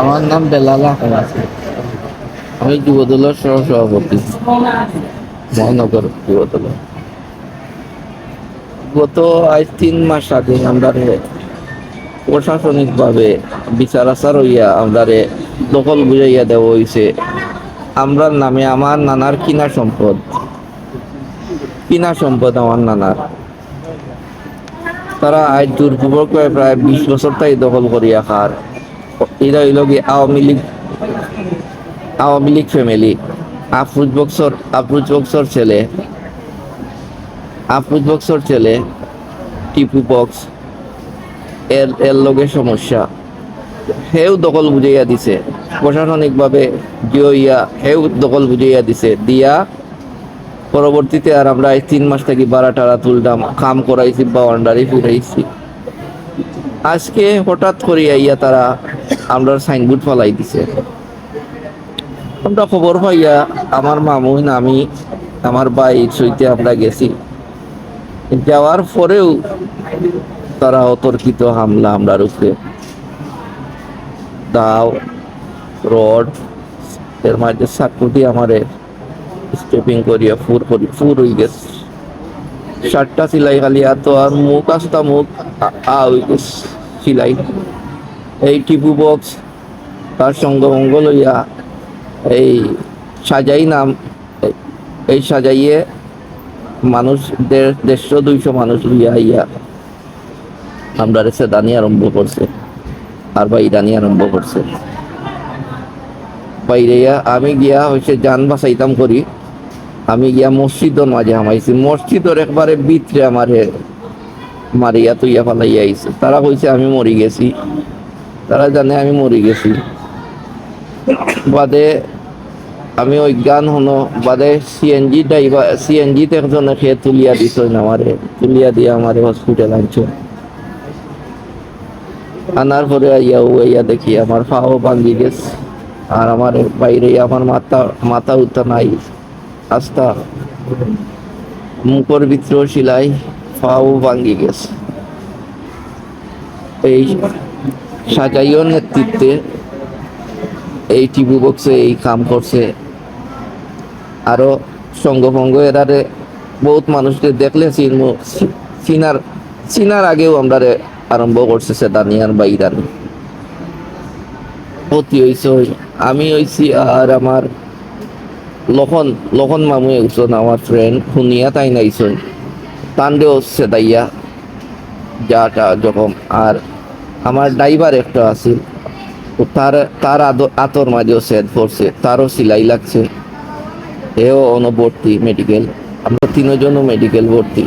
আমার নাম বেলাল আহমেদ। আমি যুবদলের সহ সভাপতি মহানগর যুবদল গত আজ তিন মাস আগে আমরা প্রশাসনিকভাবে বিচার আচার হইয়া আমরা দখল বুঝাইয়া দেওয়া হয়েছে আমরার নামে আমার নানার কিনা সম্পদ। কিনা সম্পদ আমার নানার। তারা আজ দুর্পূর্বক প্রায় বিশ বছর তাই দখল করিয়া খার এরা হইল কি আওয়ামী লীগ আওয়ামী লীগ ফ্যামিলি আফরুজ বক্সর আফরুজ বক্সর ছেলে আফরুজ বক্সর ছেলে, টিপু বক্স এর এর লগে সমস্যা। হেও দখল বুঝাইয়া দিছে। প্রশাসনিকভাবে জিও ইয়া হেও দখল বুঝাইয়া দিছে। দিয়া পরবর্তীতে আর আমরা এই তিন মাস থেকে বারা টারা তুললাম কাম করাইছি বাউন্ডারি ফিরাইছি। আজকে হঠাৎ করে আইয়া তারা আমরা সাইনবোর্ড ফলাই দিছে। আমরা খবর পাইয়া আমার মামুন আমি, আমার ভাই সইতে আমরা গেছি। যাওয়ার পরেও তারা অতর্কিত হামলা আমরার উপরে। দাও, রড, এর মাঝে সাকুটি আমারে স্টেপিং করিয়া ফুর করি, ফুর হয়ে গেছে। শার্টটা সিলাই খালি এত, আর মুখ আসতা মুখ আ- হয়ে গেছে সিলাই এই টিপু বক্স তার সঙ্গভঙ্গ লইয়া এই সাজাই নাম, এই- সাজাইয়ে মানুষ দেড় দেড়শো, দুইশো মানুষ লইয়া ইয়া আমরা রেসে দানি আরম্ভ করছে। আর বা ইরানি আরম্ভ করছে। বাইরে আমি গিয়া হয়েছে যান বাসাইতাম করি। আমি গিয়া মসজিদর মাঝে হামাইছি। মসজিদর একবারে ভিতরে আমারে মারিয়া তুইয়া ফালাইয়া আইছে। তারা কইছে, আমি মরি গেছি। তারা জানে আমি মরি গেছি। বাদে আমি অজ্ঞান হনো বাদে সিএনজি ড্রাইভার সিএনজিতে একজনে খেয়ে তুলিয়া দিছ আমারে তুলিয়া দিয়ে আমারে হসপিটাল আনছো। আনার পরে আইয়া ও আইয়া দেখি, আমার পাও ভাঙ্গি গেছে। আর আমার বাইরে আমার মাথা মাথা উঠা নাই। আস্তা মুখর ভিতরেও সিলাই পাও ভাঙ্গি গেছে। এই সাজাইও নেতৃত্বে এই টিভি বক্সে এই কাম করছে। আরও সঙ্গভঙ্গ এরারে বহুত মানুষকে দেখলে চিনমু চিনার চিনার আগেও আমরা আরম্ভ করছে সে দানিয়ার বা ইরানি হইছে ওই। আমি হইছি আর আমার লখন লখন মামু একজন আমার ফ্রেন্ড খুনিয়া তাই নাইছন তান্ডেও সেদাইয়া যাটা যখন আর আমার ড্রাইভার একটা আছিল তার তার আতর মাঝেও সেদ পড়ছে তারও সিলাই লাগছে। এও অনবর্তী মেডিকেল আমরা তিনজনও মেডিকেল ভর্তি।